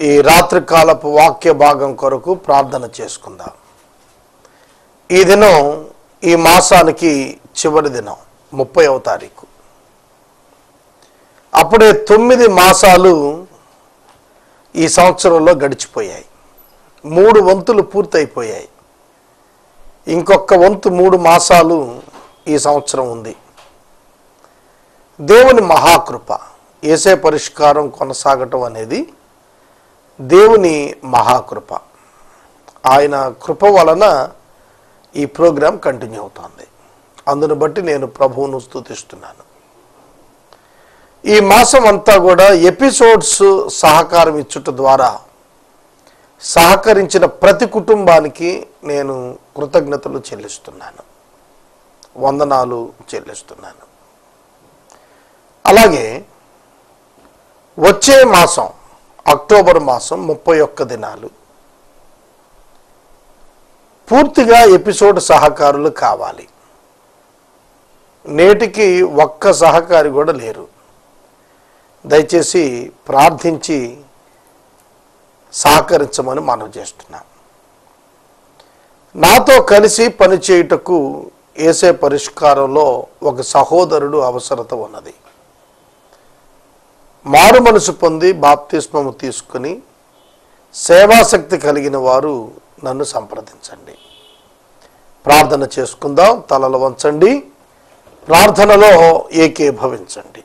ఈ రాత్రికాలపు వాక్య భాగం కొరకు ప్రార్థన చేసుకుందాం. ఈ దినం ఈ మాసానికి చివరి దినం ముప్పైవ తారీఖు. అప్పుడే తొమ్మిది మాసాలు ఈ సంవత్సరంలో గడిచిపోయాయి. మూడు వంతులు పూర్తయిపోయాయి. ఇంకొక వంతు మూడు మాసాలు ఈ సంవత్సరం ఉంది. దేవుని మహాకృప ఏసే పరిష్కారం కొనసాగటం అనేది దేవుని మహాకృప. ఆయన కృప వలన ఈ ప్రోగ్రాం కంటిన్యూ అవుతోంది. అందును బట్టి నేను ప్రభువును స్తుతిస్తున్నాను. ఈ మాసం అంతా కూడా ఎపిసోడ్స్ సహకారం ఇచ్చుట ద్వారా సహకరించిన ప్రతి కుటుంబానికి నేను కృతజ్ఞతలు చెల్లిస్తున్నాను. వందనాలు చెల్లిస్తున్నాను. అలాగే వచ్చే మాసం అక్టోబర్ మాసం ముప్పై ఒక్క దినాలు. పూర్తిగా ఎపిసోడ్ సహకారులు కావాలి. నేటికి ఒక్క సహకారి కూడా లేరు. దయచేసి ప్రార్థించి సహకరించమని మనం చేస్తున్నాం. నాతో కలిసి పనిచేయుటకు ఏసే పరిష్కారంలో ఒక సహోదరుడు అవసరత ఉన్నది. మారు మనసు పొంది బాప్తిస్మము తీసుకుని సేవాశక్తి కలిగిన వారు నన్ను సంప్రదించండి. ప్రార్థన చేసుకుందాం తలలు వంచండి ప్రార్థనలో ఏకీభవించండి.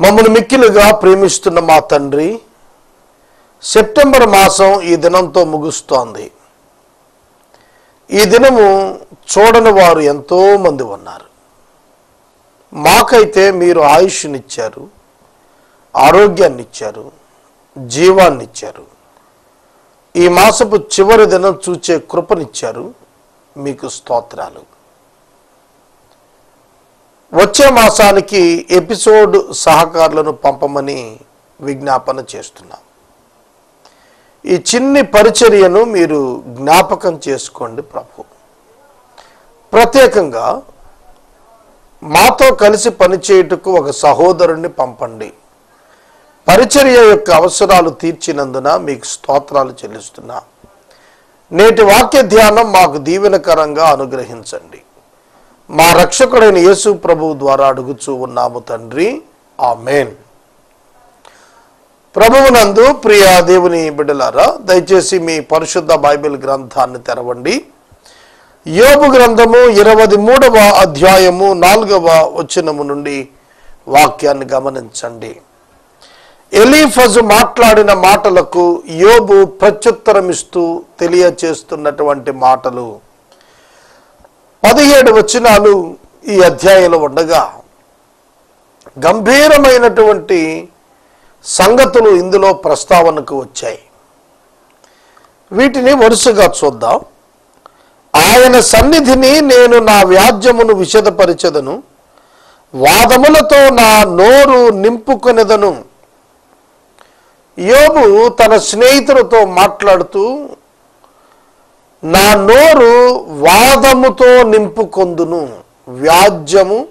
మమ్మల్ని మిక్కిలుగా ప్రేమిస్తున్న మా తండ్రి సెప్టెంబర్ మాసం ఈ దినంతో ముగుస్తోంది. ఈ దినము చూడని వారు ఎంతోమంది ఉన్నారు. మాకైతే మీరు ఆయుష్నిచ్చారు ఆరోగ్యాన్ని ఇచ్చారు జీవాన్ని ఇచ్చారు ఈ మాసపు చివరి దినం చూచే కృపనిచ్చారు. మీకు స్తోత్రాలు. వచ్చే మాసానికి ఎపిసోడ్ సహకారులను పంపమని విజ్ఞాపన చేస్తున్నాం. ఈ చిన్ని పరిచర్యను మీరు జ్ఞాపకం చేసుకోండి ప్రభు. ప్రత్యేకంగా మాతో కలిసి పనిచేయుటకు ఒక సహోదరుణ్ణి పంపండి. పరిచర్య యొక్క అవసరాలు తీర్చినందున మీకు స్తోత్రాలు చెల్లిస్తున్నా. నేటి వాక్య ధ్యానం మాకు దీవెనకరంగా అనుగ్రహించండి. మా రక్షకుడైన యేసు ప్రభువు ద్వారా అడుగుచూ ఉన్నాము తండ్రి. ఆ మేన్ ప్రభువునందు ప్రియ దేవుని బిడ్డలారా దయచేసి మీ పరిశుద్ధ బైబిల్ గ్రంథాన్ని తెరవండి. యోబు గ్రంథము ఇరవై మూడవ అధ్యాయము నాలుగవ వచనము నుండి వాక్యాన్ని గమనించండి. ఎలీఫజు మాట్లాడిన మాటలకు యోబు ప్రత్యుత్తరమిస్తూ తెలియచేస్తున్నటువంటి మాటలు. పదిహేడు వచనాలు ఈ అధ్యాయంలో ఉండగా గంభీరమైనటువంటి సంగతులు ఇందులో ప్రస్తావనకు వచ్చాయి. వీటిని వరుసగా చూద్దాం. ఆయన సన్నిధిని నేను నా వ్యాజ్యమును విషదపరిచెదను. వాదములతో నా నోరు నింపుకొనెదను. యోబు తన స్నేహితులతో మాట్లాడుతూ నా నోరు వాదముతో నింపుకొందును. వ్యాజ్యము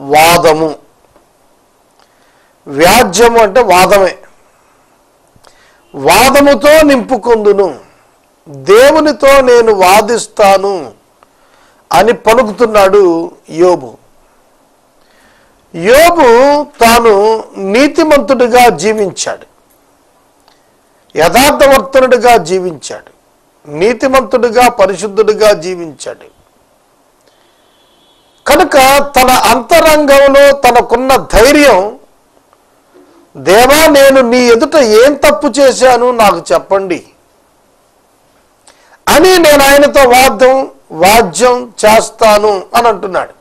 వాదము. వ్యాజ్యము అంటే వాదమే. వాదముతో నింపుకొందును. దేవునితో నేను వాదిస్తాను అని పలుకుతున్నాడు యోబు. యోబు తాను నీతిమంతుడిగా జీవించాడు. యథార్థవర్తనుడిగా జీవించాడు. నీతిమంతుడిగా పరిశుద్ధుడిగా జీవించాడు. కనుక తన అంతరంగంలో తనకున్న ధైర్యం దేవా నేను నీ ఎదుట ఏం తప్పు చేశాను? నాకు చెప్పండి. అని నేను ఆయనతో వాద్యం వాద్యం చేస్తాను అని అంటున్నాడు.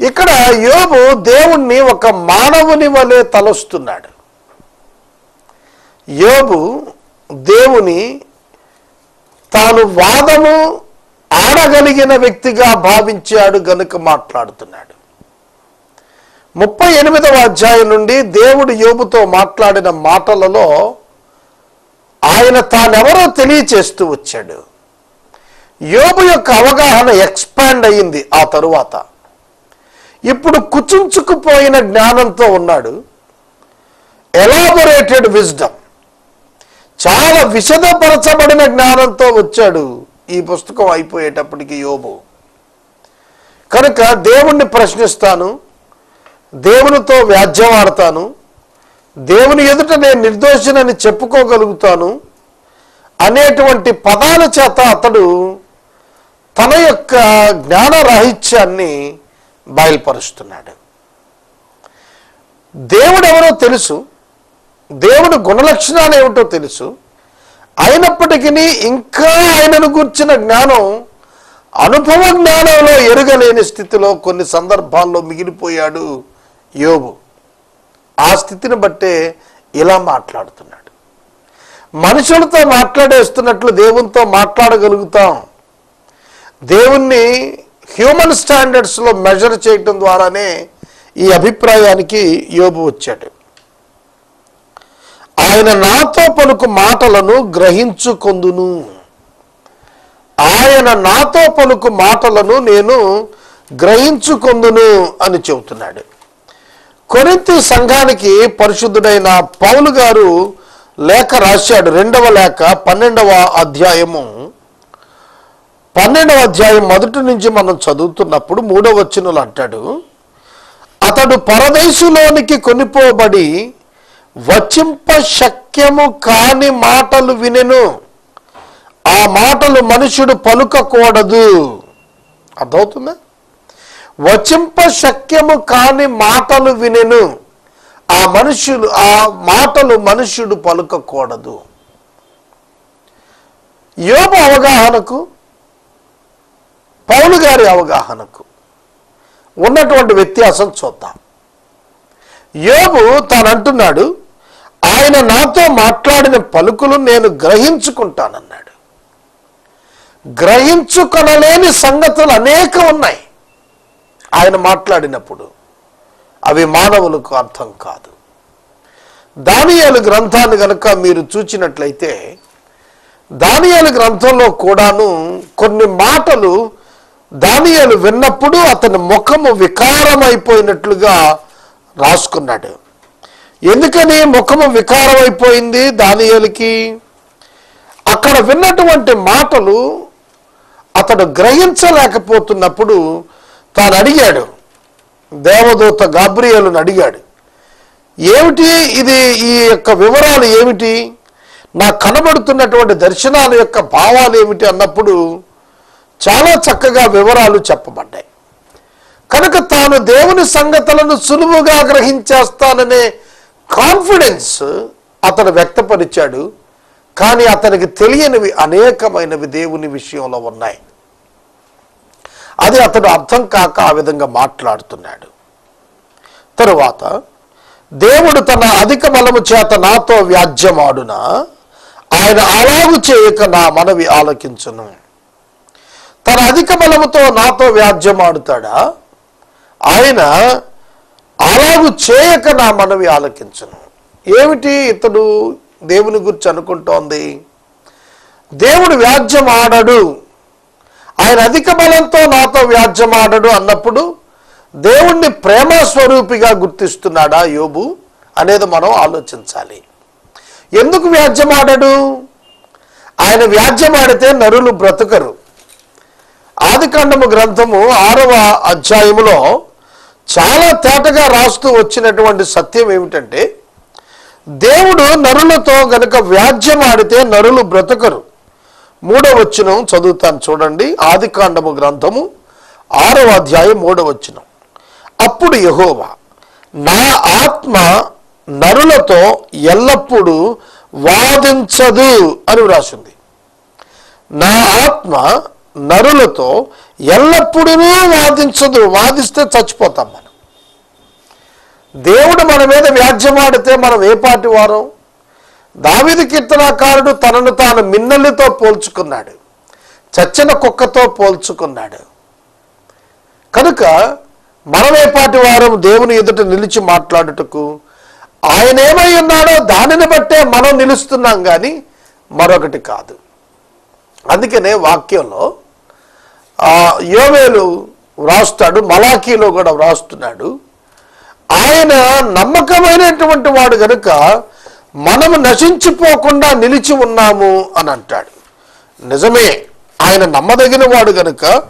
ఇక్కడ యోబు దేవుణ్ణి ఒక మానవుని వలె తలస్తున్నాడు. యోబు దేవుని తాను వాదము ఆడగలిగిన వ్యక్తిగా భావించాడు గనుక మాట్లాడుతున్నాడు. ముప్పై ఎనిమిదవ అధ్యాయం నుండి దేవుడు యోబుతో మాట్లాడిన మాటలలో ఆయన తానెవరో తెలియచేస్తూ వచ్చాడు. యోబు యొక్క అవగాహన ఎక్స్పాండ్ అయ్యింది ఆ తరువాత. ఇప్పుడు కుచుంచుకుపోయిన జ్ఞానంతో ఉన్నాడు. Elaborated wisdom. చాలా విశదపరచబడిన జ్ఞానంతో వచ్చాడు ఈ పుస్తకం అయిపోయేటప్పటికి యోబు. కనుక దేవుణ్ణి ప్రశ్నిస్తాను దేవునితో వ్యాజ్యమాడతాను దేవుని ఎదుట నేను నిర్దోషినని చెప్పుకోగలుగుతాను అనేటువంటి పదాల చేత అతడు తన యొక్క జ్ఞాన రాహిత్యాన్ని బయలుపరుస్తున్నాడు. దేవుడు ఎవరో తెలుసు దేవుడు గుణలక్షణాలు ఏమిటో తెలుసు అయినప్పటికీ ఇంకా ఆయనను గుర్చిన జ్ఞానం అనుభవ జ్ఞానంలో ఎరుగలేని స్థితిలో కొన్ని సందర్భాల్లో మిగిలిపోయాడు యోబు. ఆ స్థితిని బట్టే ఇలా మాట్లాడుతున్నాడు. మనుషులతో మాట్లాడేస్తున్నట్లు దేవునితో మాట్లాడగలుగుతాం. దేవుణ్ణి హ్యూమన్ స్టాండర్డ్స్లో మెజర్ చేయటం ద్వారానే ఈ అభిప్రాయానికి యోబు వచ్చాడు. ఆయన నాతో పలుకు మాటలను గ్రహించుకొందును. ఆయన నాతో పలుకు మాటలను నేను గ్రహించుకొందును అని చెబుతున్నాడు. కొరింతి సంఘానికి పరిశుద్ధుడైన పౌలు గారు లేఖ రాశాడు రెండవ లేఖ పన్నెండవ అధ్యాయము. పన్నెండవ అధ్యాయం మొదటి నుంచి మనం చదువుతున్నప్పుడు మూడవ వచ్చినలు అంటాడు అతడు పరదేశులోనికి కొనిపోబడి వచింప శక్యము కాని మాటలు వినెను. ఆ మాటలు మనుషుడు పలుకకూడదు. అర్థమవుతుందా? వచింప శక్యము కాని మాటలు వినెను. ఆ మనుషులు ఆ మాటలు మనుష్యుడు పలుకకూడదు. యోగ అవగాహనకు పౌలు గారి అవగాహనకు ఉన్నటువంటి వ్యత్యాసం చూద్దాం. యోగు తాను అంటున్నాడు ఆయన నాతో మాట్లాడిన పలుకులు నేను గ్రహించుకుంటానన్నాడు. గ్రహించుకొనలేని సంగతులు అనేక ఉన్నాయి. ఆయన మాట్లాడినప్పుడు అవి మానవులకు అర్థం కాదు. దానియాలు గ్రంథాన్ని గనక మీరు చూచినట్లయితే దానియాలు గ్రంథంలో కూడాను కొన్ని మాటలు దానియాలు విన్నప్పుడు అతని ముఖము వికారమైపోయినట్లుగా రాసుకున్నాడు. ఎందుకని ముఖము వికారమైపోయింది దానియాలకి? అక్కడ విన్నటువంటి మాటలు అతడు గ్రహించలేకపోతున్నప్పుడు తాను అడిగాడు. దేవదూత గాబ్రియేలును అడిగాడు. ఏమిటి ఇది ఈ యొక్క వివరాలు ఏమిటి? నాకు కనబడుతున్నటువంటి దర్శనాల యొక్క భావాలు ఏమిటి అన్నప్పుడు చాలా చక్కగా వివరాలు చెప్పబడ్డాయి. కనుక తాను దేవుని సంగతులను సులువుగా గ్రహించేస్తాననే కాన్ఫిడెన్స్ అతను వ్యక్తపరిచాడు. కానీ అతనికి తెలియనివి అనేకమైనవి దేవుని విషయంలో ఉన్నాయి. అది అతడు అర్థం కాక ఆ విధంగా మాట్లాడుతున్నాడు. తరువాత దేవుడు తన అధిక బలము చేత నాతో వ్యాజ్యమాడున ఆయన అలాగు చేయక నా మనవి ఆలకించును. తన అధిక బలముతో నాతో వ్యాజ్యమాడుతాడా ఆయన అలాగు చేయక నా మనవి ఆలకించను. ఏమిటి ఇతడు దేవుని గురించి అనుకుంటోంది? దేవుడు వ్యాజ్యం ఆడడు ఆయన అధిక బలంతో నాతో వ్యాజ్యం ఆడడు అన్నప్పుడు దేవుణ్ణి ప్రేమ స్వరూపిగా గుర్తిస్తున్నాడా యోబు అనేది మనం ఆలోచించాలి. ఎందుకు వ్యాజ్యమాడడు? ఆయన వ్యాజ్యమాడితే నరులు బ్రతుకరు. ఆదికాండము గ్రంథము ఆరవ అధ్యాయములో చాలా తేటగా రాస్తూ వచ్చినటువంటి సత్యం ఏమిటంటే దేవుడు నరులతో గనుక వ్యాజ్యమాడితే నరులు బ్రతకరు. మూడవ వచనం చదువుతాను చూడండి. ఆదికాండము గ్రంథము ఆరవ అధ్యాయం మూడవ వచనం. అప్పుడు యహోవా నా ఆత్మ నరులతో ఎల్లప్పుడూ వాదించదు అని వ్రాసింది. నా ఆత్మ నరులతో ఎల్లప్పుడూ వాదించదు. వాదిస్తే చచ్చిపోతాం మనం. దేవుడు మన మీద వ్యాజ్యమాడితే మనం ఏ పాటి వారం? దావిది కీర్తనాకారుడు తనను తాను మిన్నలితో పోల్చుకున్నాడు. చచ్చిన కుక్కతో పోల్చుకున్నాడు. కనుక మనమేపాటి వారం దేవుని ఎదుట నిలిచి మాట్లాడుటకు ఆయన ఏమై ఉన్నాడో దానిని బట్టే మనం నిలుస్తున్నాం కానీ మరొకటి కాదు. అందుకనే వాక్యంలో యోవేలు వ్రాస్తాడు మలాఖీలో కూడా వ్రాస్తున్నాడు. ఆయన నమ్మకమైనటువంటి వాడు కనుక మనము నశించిపోకుండా నిలిచి ఉన్నాము అని అంటాడు. నిజమే ఆయన నమ్మదగిన వాడు గనుక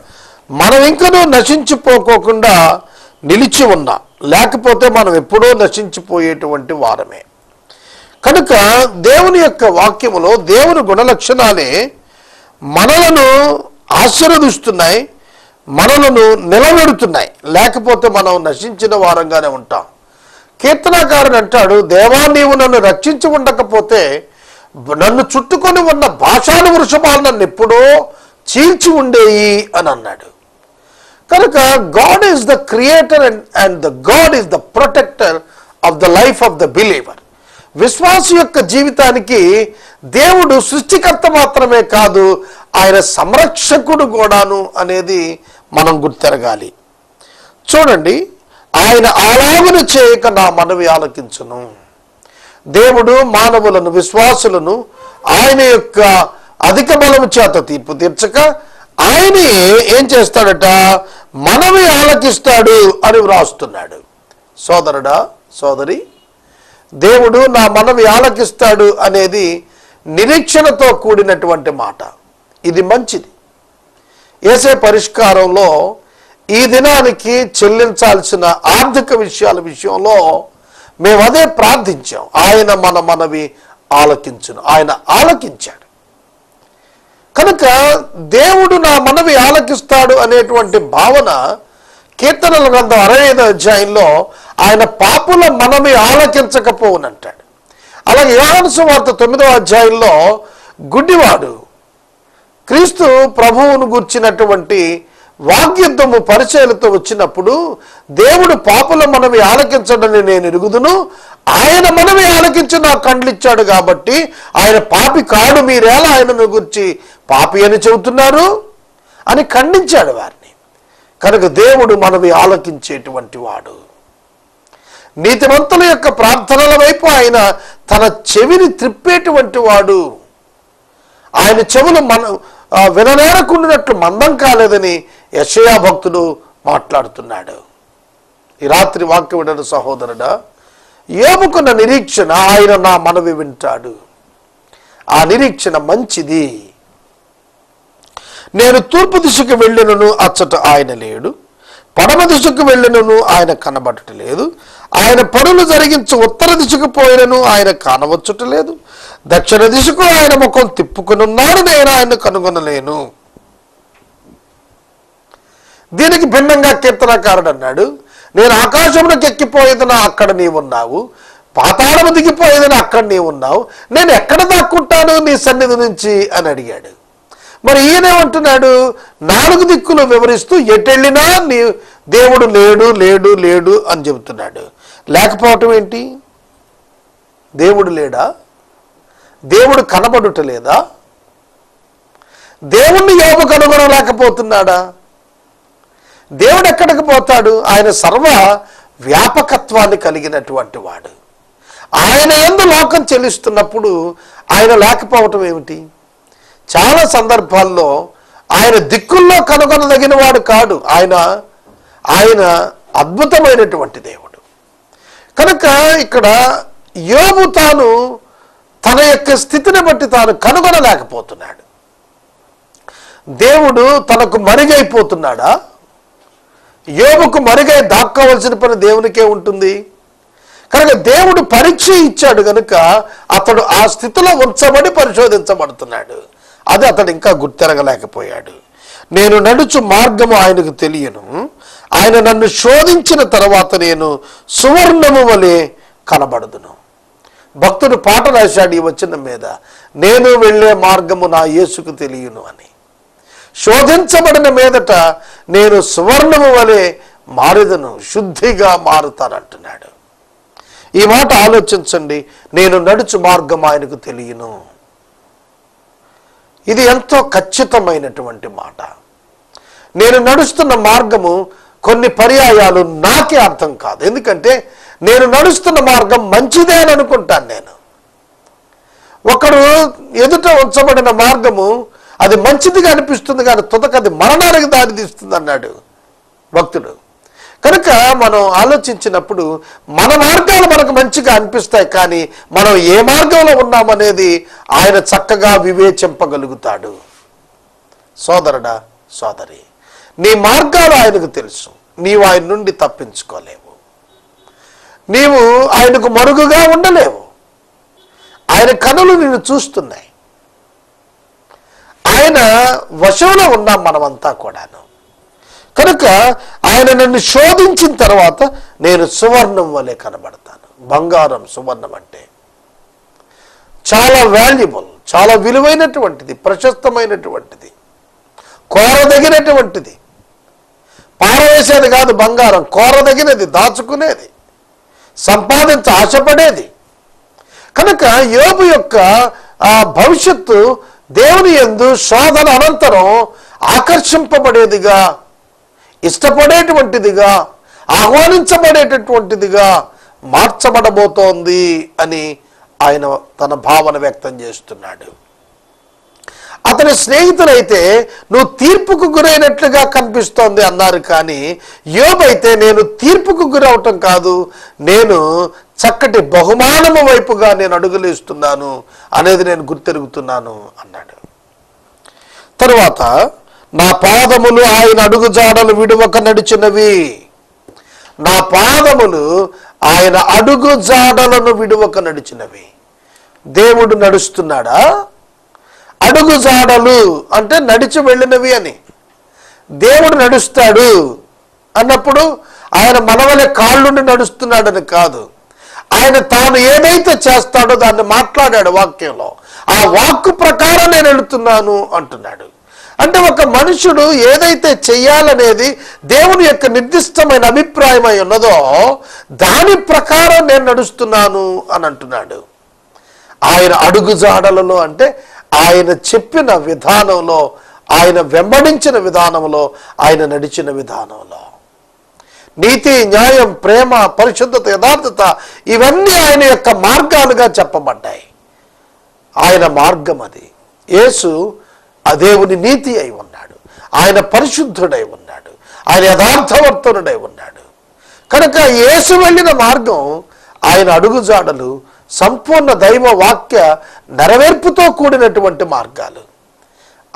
మనం ఇంకనూ నశించిపోకోకుండా నిలిచి ఉన్నాం లేకపోతే మనం ఎప్పుడో నశించిపోయేటువంటి వారమే. కనుక దేవుని యొక్క వాక్యములో దేవుని గుణలక్షణాలే మనలను ఆశీర్వదిస్తున్నాయి మనలను నిలబెడుతున్నాయి. లేకపోతే మనం నశించిన వారంగానే ఉంటాం. కీర్తనాకారుడు అంటాడు దేవా నీవు నన్ను రక్షించి ఉండకపోతే నన్ను చుట్టుకొని ఉన్న భాషాను వృషభాలు నన్ను ఎప్పుడో చీల్చి ఉండేయి అని అన్నాడు. కనుక God is the creator and and the God is the protector of the life of the believer విశ్వాస యొక్క జీవితానికి దేవుడు సృష్టికర్త మాత్రమే కాదు ఆయన సంరక్షకుడు కూడాను అనేది మనం గుర్తెరగాలి. చూడండి ఆయన ఆలాపన చేయక నా మనవి ఆలకించను. దేవుడు మానవులను విశ్వాసులను ఆయన యొక్క అధిక బలము చేత తీర్పు తీర్చక ఆయనే ఏం చేస్తాడట? మనవి ఆలకిస్తాడు అని వ్రాస్తున్నాడు. సోదరుడా సోదరి దేవుడు నా మనవి ఆలకిస్తాడు అనేది నిరీక్షణతో కూడినటువంటి మాట. ఇది మంచిది. వేసే పరిష్కారంలో ఈ దినానికి చెల్లించాల్సిన ఆర్థిక విషయాల విషయంలో మేము అదే ప్రార్థించాం. ఆయన మన మనవి ఆలకించును. ఆయన ఆలకించాడు. కనుక దేవుడు నా మనవి ఆలకిస్తాడు అనేటువంటి భావన కీర్తనల గ్రంథం అరవై ఐదో అధ్యాయంలో ఆయన పాపుల మనవి ఆలకించకపోవునంటాడు. అలాగే యోహాను వార్త తొమ్మిదవ అధ్యాయంలో గుడ్డివాడు క్రీస్తు ప్రభువును గుర్చినటువంటి వాగ్యుద్ధము పరిచయలతో వచ్చినప్పుడు దేవుడు పాపుల మనవి ఆలకించడని నేను ఎరుగుదును. ఆయన మనవి ఆలకించి నా కండ్లిచ్చాడు కాబట్టి ఆయన పాపి కాడు మీరేలా ఆయనను గురించి పాపి అని చెబుతున్నారు అని ఖండించాడు వారిని. కనుక దేవుడు మనవి ఆలకించేటువంటి వాడు. నీతిమంతుల యొక్క ప్రార్థనల వైపు ఆయన తన చెవిని త్రిప్పేటువంటి వాడు. ఆయన చెవులు మన ఆ, విననేరకుండినట్లు మందం కాలేదని యశయా భక్తుడు మాట్లాడుతున్నాడు. ఈ రాత్రి వాక్యం వినడు సహోదరుడా ఏముకున్న నిరీక్షణ ఆయన నా మనవి వింటాడు. ఆ నిరీక్షణ మంచిది. నేను తూర్పు దిశకు వెళ్ళినను అచ్చట ఆయన లేడు. పడమ దిశకు వెళ్ళినను ఆయన కనబడట లేదు. ఆయన పనులు జరిగించి ఉత్తర దిశకు పోయినను ఆయన కానవచ్చుట లేదు. దక్షిణ దిశకు ఆయన ముఖం తిప్పుకునున్నాడు నేను ఆయన కనుగొనలేను. దీనికి భిన్నంగా కీర్తనకారుడు అన్నాడు నేను ఆకాశమునకు ఎక్కిపోయేదన అక్కడ నీవున్నావు? పాతాళము దిగిపోయేదని అక్కడ నీవున్నావు? నేను ఎక్కడ దాక్కుంటాను నీ సన్నిధి నుంచి? అని అడిగాడు. మరి ఈయనేమంటున్నాడు నాలుగు దిక్కులు వివరిస్తూ ఎటెళ్ళినా నీ దేవుడు లేడు లేడు లేడు అని చెబుతున్నాడు. లేకపోవటం ఏంటి? దేవుడు లేడా? దేవుడు కనబడుట లేదా? దేవుణ్ణి యోగు కనుగొనలేకపోతున్నాడా దేవుడు ఎక్కడికి పోతాడు? ఆయన సర్వ వ్యాపకత్వాన్ని కలిగినటువంటి వాడు. ఆయన ఎందు లోకం చెల్లిస్తున్నప్పుడు ఆయన లేకపోవటం ఏమిటి? చాలా సందర్భాల్లో ఆయన దిక్కుల్లో కనుగొనదగిన వాడు కాడు. ఆయన ఆయన అద్భుతమైనటువంటి దేవుడు. కనుక ఇక్కడ యోబు తాను తన యొక్క స్థితిని బట్టి తాను కనుగొనలేకపోతున్నాడు. దేవుడు తనకు మరుగైపోతున్నాడా? యోగుకు మరుగై దాక్కోవలసిన పని దేవునికే ఉంటుంది. కనుక దేవుడు పరీక్ష ఇచ్చాడు కనుక అతడు ఆ స్థితిలో ఉంచబడి పరిశోధించబడుతున్నాడు. అది అతడు ఇంకా గుర్తెరగలేకపోయాడు. నేను నడుచు మార్గము ఆయనకు తెలియను. ఆయన నన్ను శోధించిన తర్వాత నేను సువర్ణము వలె కనబడదును. భక్తుడు పాట రాశాడు ఈ వచ్చిన మీద. నేను వెళ్ళే మార్గము నా యేసుకు తెలియను అని. శోధించబడిన మీదట నేను సువర్ణము వలె మారెదను శుద్ధిగా మారుతానంటున్నాడు ఈ మాట ఆలోచించండి నేను నడుచు మార్గం ఆయనకు తెలియను. ఇది ఎంతో ఖచ్చితమైనటువంటి మాట. నేను నడుస్తున్న మార్గము కొన్ని పర్యాయాలు నాకే అర్థం కాదు. ఎందుకంటే నేను నడుస్తున్న మార్గం మంచిదే అని అనుకుంటాను నేను. ఒకడు ఎదుట ఉంచబడిన మార్గము అది మంచిదిగా అనిపిస్తుంది కానీ తుదక అది మరణానికి దారితీస్తుంది అన్నాడు భక్తుడు. కనుక మనం ఆలోచించినప్పుడు మన మార్గాలు మనకు మంచిగా అనిపిస్తాయి కానీ మనం ఏ మార్గంలో ఉన్నామనేది ఆయన చక్కగా వివేచింపగలుగుతాడు. సోదరుడా సోదరి నీ మార్గాలు ఆయనకు తెలుసు. నీవు ఆయన నుండి తప్పించుకోలేవు. నీవు ఆయనకు మరుగుగా ఉండలేవు. ఆయన కనులు నిన్ను చూస్తున్నాయి. ఆయన వశంలో ఉన్నాం మనమంతా కూడాను. కనుక ఆయన నన్ను శోధించిన తర్వాత నేను సువర్ణం వలె కనబడతాను. బంగారం సువర్ణం అంటే చాలా వాల్యుబుల్ చాలా విలువైనటువంటిది ప్రశస్తమైనటువంటిది కోరదగినటువంటిది. పారవేసేది కాదు బంగారం కోరదగినది దాచుకునేది సంపాదించ ఆశపడేది. కనుక యోబు యొక్క భవిష్యత్తు దేవుని ఎందు శోధన అనంతరం ఆకర్షింపబడేదిగా ఇష్టపడేటువంటిదిగా ఆహ్వానించబడేటటువంటిదిగా మార్చబడబోతోంది అని ఆయన తన భావన వ్యక్తం చేస్తున్నాడు. అతని స్నేహితులైతే నువ్వు తీర్పుకు గురైనట్లుగా కనిపిస్తోంది అన్నారు కానీ యోబైతే నేను తీర్పుకు గురవటం కాదు నేను చక్కటి బహుమానము వైపుగా నేను అడుగులేస్తున్నాను అనేది నేను గుర్తెరుగుతున్నాను అన్నాడు. తరువాత నా పాదములు ఆయన అడుగు జాడలు విడువక నడిచినవి. నా పాదములు ఆయన అడుగు జాడలను విడువక నడిచినవి. దేవుడు నడుస్తున్నాడా? అడుగు జాడలు అంటే నడిచి వెళ్ళినవి అని. దేవుడు నడుస్తాడు అన్నప్పుడు ఆయన మనవలే కాళ్ళుండి నడుస్తున్నాడని కాదు. ఆయన తాను ఏదైతే చేస్తాడో దాన్ని మాట్లాడాడు వాక్యంలో. ఆ వాక్కు ప్రకారం నేను వెళుతున్నాను అంటున్నాడు. అంటే ఒక మనుషుడు ఏదైతే చెయ్యాలనేది దేవుని యొక్క నిర్దిష్టమైన అభిప్రాయం అయి ఉన్నదో దాని ప్రకారం నేను నడుస్తున్నాను అని అంటున్నాడు. ఆయన అడుగుజాడలలో అంటే ఆయన చెప్పిన విధానంలో ఆయన వెంబడించిన విధానంలో ఆయన నడిచిన విధానంలో. నీతి న్యాయం ప్రేమ పరిశుద్ధత యథార్థత ఇవన్నీ ఆయన యొక్క మార్గాలుగా చెప్పబడ్డాయి. ఆయన మార్గం అది. యేసు ఆ దేవుని నీతి అయి ఉన్నాడు. ఆయన పరిశుద్ధుడై ఉన్నాడు. ఆయన యథార్థవర్తనుడై ఉన్నాడు. కనుక యేసు వెళ్ళిన మార్గం ఆయన అడుగుజాడలు సంపూర్ణ దైవ వాక్య నెరవేర్పుతో కూడినటువంటి మార్గాలు.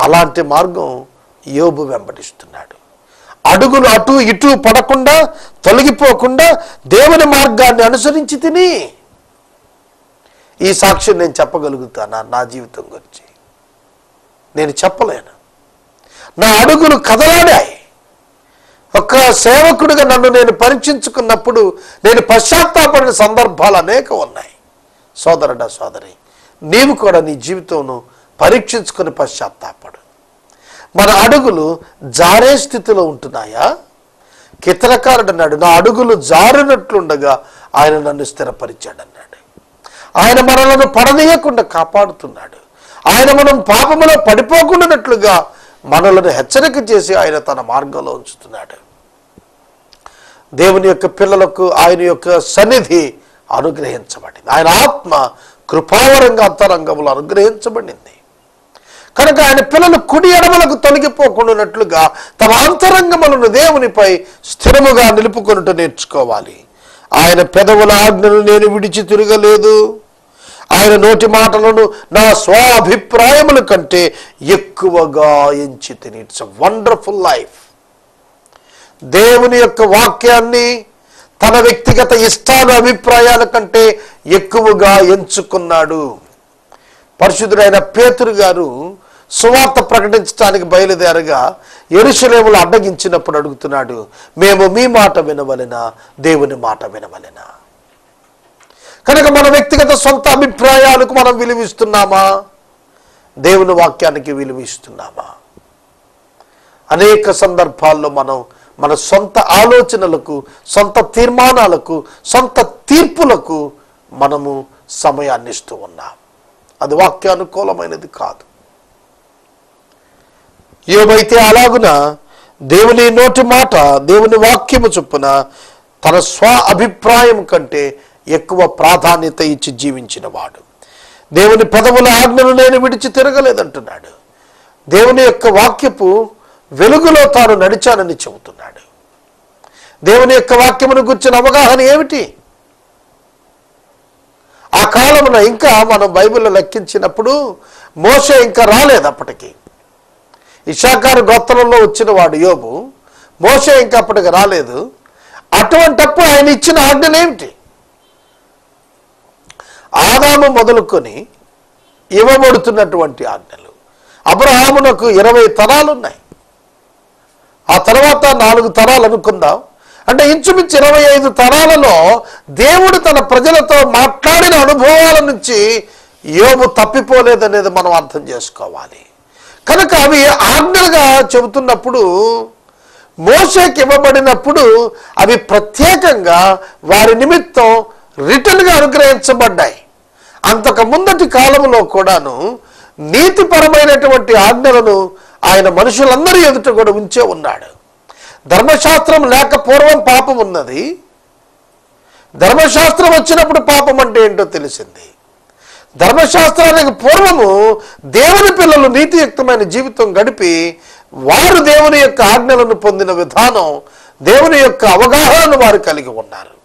అలాంటి మార్గం యోబు వెంబడిస్తున్నాడు. అడుగులు అటు ఇటు పడకుండా తొలగిపోకుండా దేవుని మార్గాన్ని అనుసరించి తిని. ఈ సాక్ష్యం నేను చెప్పగలుగుతానా నా జీవితం గురించి? నేను చెప్పలేను. నా అడుగులు కదలాడాయి. ఒక సేవకుడిగా నన్ను నేను పరీక్షించుకున్నప్పుడు నేను పశ్చాత్తాపడిన సందర్భాలు అనేక ఉన్నాయి. సోదరుడా సోదరి నీవు కూడా నీ జీవితంను పరీక్షించుకొని పశ్చాత్తాపడు. మన అడుగులు జారే స్థితిలో ఉంటున్నాయా? కితరకారుడు అన్నాడు నా అడుగులు జారినట్లుండగా ఆయన నన్ను స్థిరపరిచాడు అన్నాడు ఆయన మనలను పడనీయకుండా కాపాడుతున్నాడు. ఆయన మనం పాపములో పడిపోకుండానట్లుగా మనలను హెచ్చరిక చేసి ఆయన తన మార్గంలో ఉంచుతున్నాడు. దేవుని యొక్క పిల్లలకు ఆయన యొక్క సన్నిధి అనుగ్రహించబడింది. ఆయన ఆత్మ కృపావరంగా అంతరంగంలో అనుగ్రహించబడింది. కనుక ఆయన పిల్లలు కుడి ఎడమలకు తొలగిపోకుండానట్లుగా తమ అంతరంగములను దేవునిపై స్థిరముగా నిలుపుకొనుట నేర్చుకోవాలి. ఆయన పెదవుల ఆజ్ఞలు నేను విడిచి తిరగలేదు. ఆయన నోటి మాటలను నా స్వాభిప్రాయముల కంటే ఎక్కువగా ఎంచి తిని. ఇట్స్ వండర్ఫుల్ లైఫ్ దేవుని యొక్క వాక్యాన్ని తన వ్యక్తిగత ఇష్టాలు అభిప్రాయాల కంటే ఎక్కువగా ఎంచుకున్నాడు. పరిశుద్ధుడైన పేతురు గారు సువార్త ప్రకటించడానికి బయలుదేరగా ఎరుశలేములు అడ్డగించినప్పుడు అడుగుతున్నాడు మేము మీ మాట వినవలెనా దేవుని మాట వినవలెనా. కనుక మన వ్యక్తిగత సొంత అభిప్రాయాలకు మనం విలువిస్తున్నామా? దేవుని వాక్యానికి విలువిస్తున్నామా? అనేక సందర్భాల్లో మనం మన సొంత ఆలోచనలకు సొంత తీర్మానాలకు సొంత తీర్పులకు మనము సమయాన్ని ఇస్తూ ఉన్నాం. అది వాక్యానుకూలమైనది కాదు. ఏమైతే అలాగున దేవుని నోటి మాట దేవుని వాక్యము చొప్పున తన స్వ అభిప్రాయం కంటే ఎక్కువ ప్రాధాన్యత ఇచ్చి జీవించిన వాడు దేవుని పదవుల ఆజ్ఞను నేను విడిచి తిరగలేదంటున్నాడు. దేవుని యొక్క వాక్యపు వెలుగులో తాను నడిచానని చెబుతున్నాడు. దేవుని యొక్క వాక్యమును గుర్చిన అవగాహన ఏమిటి? ఆ కాలమున ఇంకా మనం బైబిల్లో లెక్కించినప్పుడు మోసే ఇంకా రాలేదు అప్పటికి. ఇషాకారు గోత్రంలో వచ్చిన వాడు యోబు మోసే ఇంకా అప్పటికి రాలేదు. అటువంటప్పుడు ఆయన ఇచ్చిన ఆజ్ఞలేమిటి ఆదాము మొదలుకొని ఇవ్వబడుతున్నటువంటి ఆజ్ఞలు. అబ్రహామునకు ఇరవై తరాలున్నాయి. ఆ తర్వాత నాలుగు తరాలు అనుకుందాం. అంటే ఇంచుమించు ఇరవై ఐదు తరాలలో దేవుడు తన ప్రజలతో మాట్లాడిన అనుభవాల నుంచి యోబు తప్పిపోలేదనేది మనం అర్థం చేసుకోవాలి. కనుక అవి ఆజ్ఞలుగా చెబుతున్నప్పుడు మోసేకి ఇవ్వబడినప్పుడు అవి ప్రత్యేకంగా వారి నిమిత్తం రిటర్న్గా అనుగ్రహించబడ్డాయి. అంతకు ముందటి కాలంలో కూడాను నీతిపరమైనటువంటి ఆజ్ఞలను ఆయన మనుషులందరి ఎదుట కూడా ఉంచే ఉన్నాడు. ధర్మశాస్త్రం లేక పూర్వం పాపం ఉన్నది. ధర్మశాస్త్రం వచ్చినప్పుడు పాపం అంటే ఏంటో తెలిసింది. ధర్మశాస్త్రానికి పూర్వము దేవుని పిల్లలు నీతియుక్తమైన జీవితం గడిపి వారు దేవుని యొక్క ఆజ్ఞలను పొందిన విధానం దేవుని యొక్క అవగాహనను వారు కలిగి ఉన్నారు.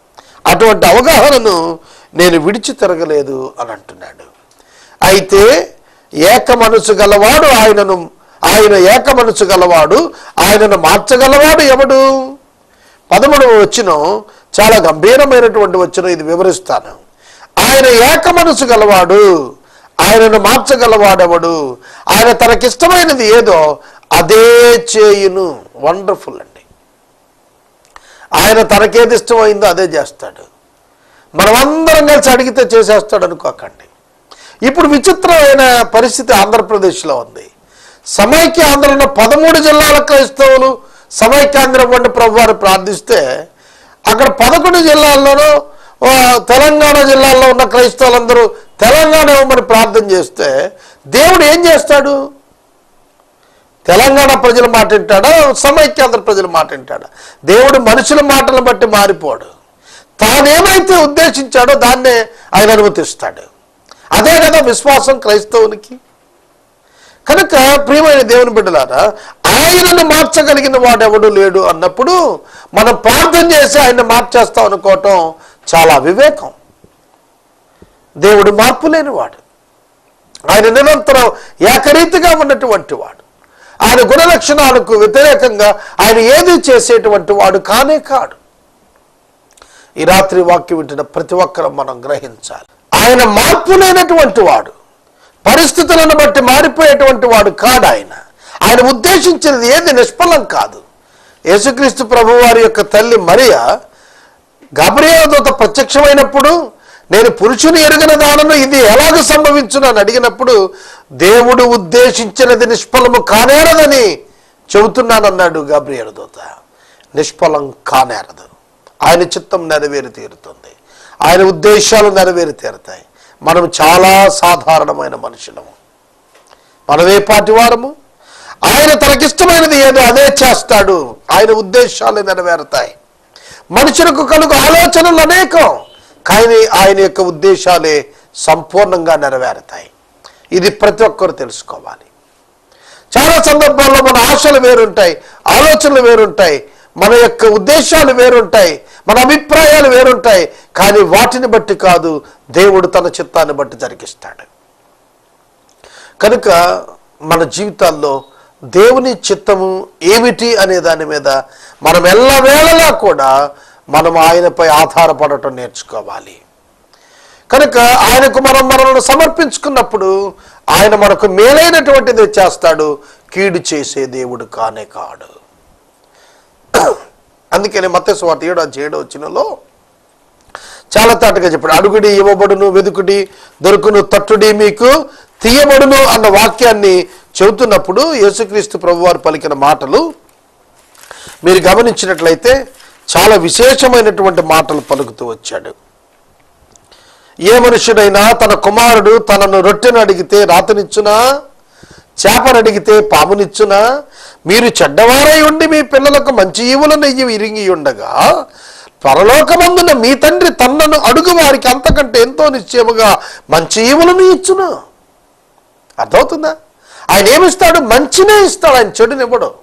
అటువంటి అవగాహనను నేను విడిచి తిరగలేదు అని అంటున్నాడు. అయితే ఏక మనసు గలవాడు ఆయనను ఆయన ఏక మనసు గలవాడు ఆయనను మార్చగలవాడు ఎవడు? పదమూడవ వచ్చిన చాలా గంభీరమైనటువంటి వచ్చిన ఇది వివరిస్తాను. ఆయన ఏక మనసు గలవాడు ఆయనను మార్చగలవాడెవడు? ఆయన తనకిష్టమైనది ఏదో అదే చేయును. వండర్ఫుల్ అండి. ఆయన తనకేది ఇష్టమైందో అదే చేస్తాడు. మనమందరం కలిసి అడిగితే చేసేస్తాడు అనుకోకండి ఇప్పుడు విచిత్రమైన పరిస్థితి ఆంధ్రప్రదేశ్లో ఉంది. సమైక్య ఆంధ్రలో పదమూడు జిల్లాల క్రైస్తవులు సమైక్యాంధ్రం వంటి ప్రభు వారు ప్రార్థిస్తే అక్కడ పదకొండు జిల్లాల్లోనూ తెలంగాణ జిల్లాల్లో ఉన్న క్రైస్తవులందరూ తెలంగాణ ఇవ్వమని ప్రార్థన చేస్తే దేవుడు ఏం చేస్తాడు? తెలంగాణ ప్రజల మాట వింటాడా? సమైక్యాంధ్ర ప్రజల మాట వింటాడా? దేవుడు మనుషుల మాటలను బట్టి మారిపోడు. తానేమైతే ఉద్దేశించాడో దాన్నే ఆయన అనుమతిస్తాడు. అదే కదా విశ్వాసం క్రైస్తవునికి. కనుక ప్రియమైన దేవుని బిడ్డలారా ఆయనను మార్చగలిగిన వాడెవడు లేడు అన్నప్పుడు మనం ప్రార్థన చేసి ఆయన మార్చేస్తాం అనుకోవటం చాలా వివేకం. దేవుడు మార్పు లేనివాడు. ఆయన నిరంతరం ఏకరీతిగా ఉన్నటువంటి వాడు. ఆయన గుణలక్షణాలకు వ్యతిరేకంగా ఆయన ఏది చేసేటువంటి వాడు కానే కాడు. ఈ రాత్రి వాక్యం వింటున్న ప్రతి ఒక్కరూ మనం గ్రహించాలి. ఆయన మార్పు లేనటువంటి వాడు. పరిస్థితులను బట్టి మారిపోయేటువంటి వాడు కాడు ఆయన. ఆయన ఉద్దేశించినది ఏది నిష్ఫలం కాదు. యేసుక్రీస్తు ప్రభు వారి యొక్క తల్లి మరియ గబ్రియల దూత ప్రత్యక్షమైనప్పుడు నేను పురుషుని ఎరుగిన దానను ఇది ఎలాగ సంభవించును అని అడిగినప్పుడు దేవుడు ఉద్దేశించినది నిష్ఫలము కానేరదని చెబుతున్నానన్నాడు గబ్రియల దూత. నిష్ఫలం కానేరదు. ఆయన చిత్తం నెరవేరి తీరుతుంది. ఆయన ఉద్దేశాలు నెరవేరి తీరుతాయి. మనం చాలా సాధారణమైన మనుషులము. మనమే పాటి వారము? ఆయన తనకిష్టమైనది ఏదో అదే చేస్తాడు. ఆయన ఉద్దేశాలు నెరవేరుతాయి. మనుషులకు కలుగు ఆలోచనలు అనేకం కానీ ఆయన యొక్క ఉద్దేశాలే సంపూర్ణంగా నెరవేరుతాయి. ఇది ప్రతి ఒక్కరు తెలుసుకోవాలి. చాలా సందర్భాల్లో మన ఆశలు వేరుంటాయి ఆలోచనలు వేరుంటాయి. మన యొక్క ఉద్దేశాలు వేరుంటాయి మన అభిప్రాయాలు వేరుంటాయి కానీ వాటిని బట్టి కాదు దేవుడు తన చిత్తాన్ని బట్టి జరిగిస్తాడు. కనుక మన జీవితాల్లో దేవుని చిత్తము ఏమిటి అనే దాని మీద మనం ఎల్లవేళలా కూడా మనం ఆయనపై ఆధారపడటం నేర్చుకోవాలి. కనుక ఆయనకు మనం మనల్ని సమర్పించుకున్నప్పుడు ఆయన మనకు మేలైనటువంటిది చేస్తాడు కీడు చేసే దేవుడు కానే కాడు. అందుకని మత్స్సు వార్త చేయడం వచ్చినలో చాలా తాటుగా చెప్పాడు. అడుగుడి ఇవ్వబడును వెదుకుడి దొరుకును తట్టుడి మీకు తీయబడును అన్న వాక్యాన్ని చెబుతున్నప్పుడు యేసుక్రీస్తు ప్రభువారు పలికిన మాటలు మీరు గమనించినట్లయితే చాలా విశేషమైనటువంటి మాటలు పలుకుతూ వచ్చాడు. ఏ మనుషుడైనా తన కుమారుడు తనను రొట్టెను అడిగితే రాతనిచ్చునా? చేపను అడిగితే పామునిచ్చునా? మీరు చెడ్డవారై ఉండి మీ పిల్లలకు మంచి ఈవుల నెయ్యి విరిగి ఉండగా పరలోకమందున మీ తండ్రి తన్నను అడుగు వారికి అంతకంటే ఎంతో నిశ్చయముగా మంచి ఈవులను ఇచ్చును. అర్థమవుతుందా? ఆయన ఏమిస్తాడు? మంచినే ఇస్తాడు ఆయన చెడునివ్వడు.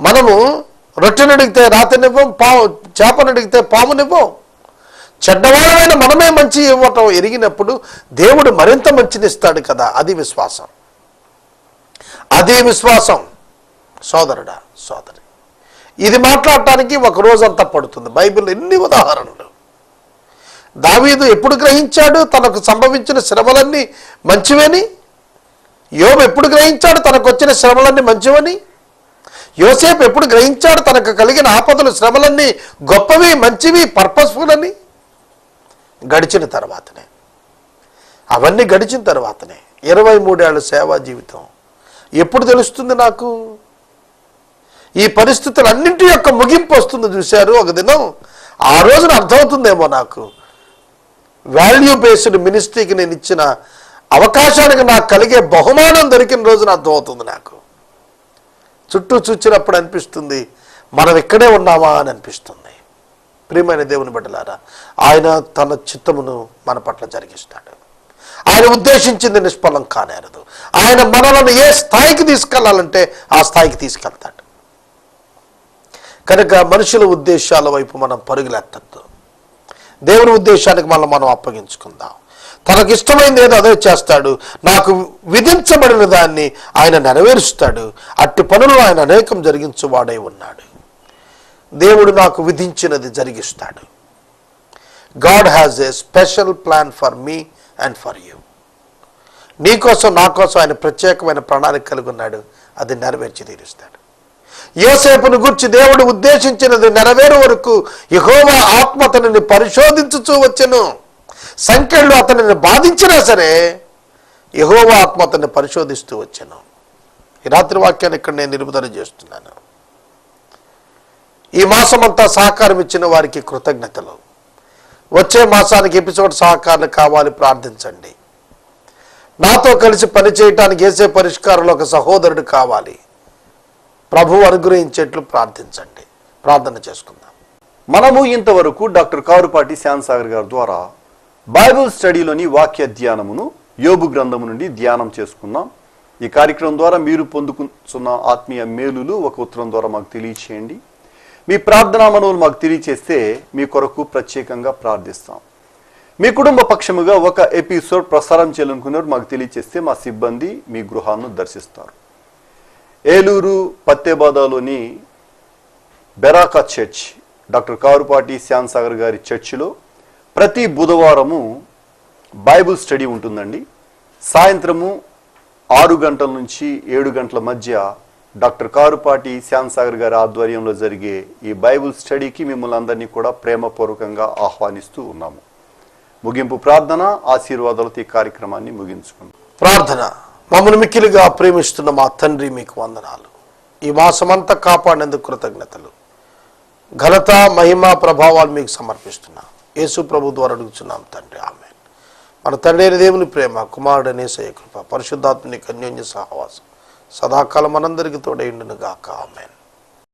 మనము రొట్టెని అడిగితే రాతినివ్వం పాము చేపను అడిగితే పామునివ్వం. చెడ్డవాడమైన మనమే మంచి ఇవ్వటం ఎరిగినప్పుడు దేవుడు మరింత మంచినిస్తాడు కదా అది విశ్వాసం. అదే విశ్వాసం. సోదరుడా సోదరి. ఇది మాట్లాడటానికి ఒక రోజంతా పడుతుంది. బైబిల్ ఎన్ని ఉదాహరణలు. దావీదు ఎప్పుడు గ్రహించాడు? తనకు సంభవించిన శ్రమలన్నీ మంచివని? యోబు ఎప్పుడు గ్రహించాడు? తనకు వచ్చిన శ్రమలన్నీ మంచివని? యోసేపు ఎప్పుడు గ్రహించాడు? తనకు కలిగిన ఆపదలు శ్రమలన్నీ గొప్పవి మంచివి పర్పస్ఫుల్ అని గడిచిన తర్వాతనే. అవన్నీ గడిచిన తర్వాతనే. ఇరవై మూడేళ్ళ సేవా జీవితం. ఎప్పుడు తెలుస్తుంది నాకు? ఈ పరిస్థితులన్నింటి యొక్క ముగింపు వస్తుంది చూశారు ఒక దినం. ఆ రోజున అర్థమవుతుందేమో నాకు. వాల్యూ బేస్డ్ మినిస్ట్రీకి నేను ఇచ్చిన అవకాశానికి నాకు కలిగే బహుమానం దొరికిన రోజున అర్థమవుతుంది నాకు. చుట్టూ చూచినప్పుడు అనిపిస్తుంది మనం ఇక్కడే ఉన్నామా అని అనిపిస్తుంది. ప్రియమైన దేవుని బిడ్డలారా ఆయన తన చిత్తమును మన పట్ల జరిగిస్తాడు. ఆయన ఉద్దేశించింది నిష్ఫలం కానేరదు. ఆయన మనలను ఏ స్థాయికి తీసుకెళ్ళాలంటే ఆ స్థాయికి తీసుకెళ్తాడు. కనుక మనుషుల ఉద్దేశాల వైపు మనం పరుగులెత్తద్దు. దేవుని ఉద్దేశానికి మనం మనం అప్పగించుకుందాం. తనకు ఇష్టమైంది ఏదో అదే చేస్తాడు. నాకు విధించబడిన దాన్ని ఆయన నెరవేరుస్తాడు. అట్టి పనులు ఆయన అనేకం జరిగించువాడై ఉన్నాడు. దేవుడు నాకు విధించినది జరిగిస్తాడు. God has a special plan for me and for you. నీకోసం నా కోసం ఆయన ప్రత్యేకమైన ప్రణాళిక కలిగి ఉన్నాడు. అది నెరవేర్చి తీరుస్తాడు. యోసేపును గుర్చి దేవుడు ఉద్దేశించినది నెరవేరు వరకు యహోవా ఆత్మ అతనిని పరిశోధించుచూ వచ్చెను. సంఖ్యలు అతనిని బాధించినా సరే యహోవా ఆత్మ అతన్ని పరిశోధిస్తూ వచ్చాను. ఈ రాత్రి వాక్యాన్ని ఇక్కడ నేను నిలుపుదల చేస్తున్నాను. ఈ మాసమంతా సహకారం ఇచ్చిన వారికి కృతజ్ఞతలు. వచ్చే మాసానికి ఎపిసోడ్ సహకారాలు కావాలి ప్రార్థించండి. నాతో కలిసి పనిచేయటానికి వేసే పరిష్కారంలో ఒక సహోదరుడు కావాలి. ప్రభు అనుగ్రహించేట్లు ప్రార్థించండి. ప్రార్థన చేసుకుందాం. మనము ఇంతవరకు డాక్టర్ కారుపాటి శ్యాన్సాగర్ గారి ద్వారా బైబిల్ స్టడీలోని వాక్య ధ్యానమును యోబు గ్రంథము నుండి ధ్యానం చేసుకున్నాం. ఈ కార్యక్రమం ద్వారా మీరు పొందుకున్న ఆత్మీయ మేలులు ఒక ఉత్తరం ద్వారా మాకు తెలియచేయండి. మీ ప్రార్థనా మనవులు మాకు తెలియచేస్తే మీ కొరకు ప్రత్యేకంగా ప్రార్థిస్తాం. మీ కుటుంబ పక్షముగా ఒక ఎపిసోడ్ ప్రసారం చేయాలనుకున్నారు మాకు తెలియచేస్తే మా సిబ్బంది మీ గృహాలను దర్శిస్తారు. Eluru పత్తేబాదాలోని Beracah church doctor Karupati Shyam Sagar గారి చర్చిలో ప్రతి బుధవారము బైబిల్ స్టడీ ఉంటుందండి. సాయంత్రము ఆరు గంటల నుంచి ఏడు గంటల మధ్య డాక్టర్ కారుపాటి శ్యామ్ సాగర్ గారి ఆధ్వర్యంలో జరిగే ఈ బైబుల్ స్టడీకి మిమ్మల్ని అందరినీ కూడా ప్రేమపూర్వకంగా ఆహ్వానిస్తూ ఉన్నాము. ముగింపు ప్రార్థన ఆశీర్వాదాలతో ఈ కార్యక్రమాన్ని ముగించుకుందాం. ప్రార్థన. మమ్మల్ని మిక్కిలిగా ప్రేమిస్తున్న మా తండ్రి మీకు వందనాలు. ఈ మాసమంతా కాపాడేందుకు కృతజ్ఞతలు. ఘనత మహిమ ప్రభావాలు మీకు సమర్పిస్తున్నాం. యేసు ప్రభు ద్వారా అడుగుతున్నాం తండ్రి. ఆమె మన తండ్రి అయిన దేవుని ప్రేమ కుమారుడు అనేసయ కృప పరిశుద్ధాత్మని కన్యోన్య సహవాసం సదాకాలం మనందరికీ తోడైండును గాక ఆమెన్.